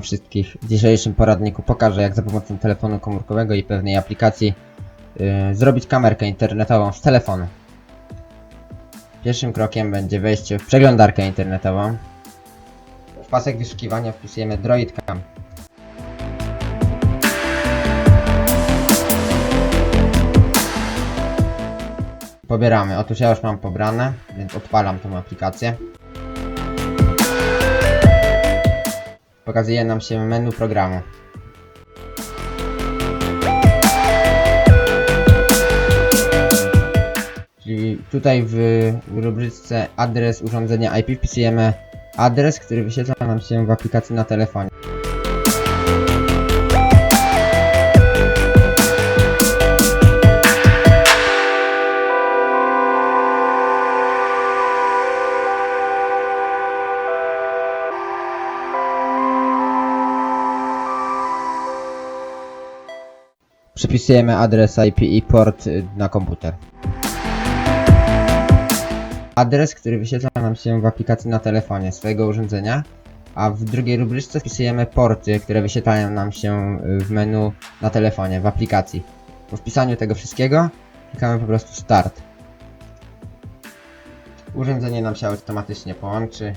wszystkich. W dzisiejszym poradniku pokażę jak za pomocą telefonu komórkowego i pewnej aplikacji yy, zrobić kamerkę internetową z telefonu. Pierwszym krokiem będzie wejście w przeglądarkę internetową. W pasek wyszukiwania wpisujemy DroidCam. Pobieramy. Otóż ja już mam pobrane, więc odpalam tą aplikację. Pokazuje nam się menu programu. Czyli tutaj w rubryce adres urządzenia IP wpisujemy adres, który wyświetla nam się w aplikacji na telefonie. Przypisujemy adres IP i port y, na komputer. Adres, który wyświetla nam się w aplikacji na telefonie swojego urządzenia, a w drugiej rubryczce wpisujemy porty, które wyświetlają nam się y, w menu na telefonie, w aplikacji. Po wpisaniu tego wszystkiego klikamy po prostu Start. Urządzenie nam się automatycznie połączy.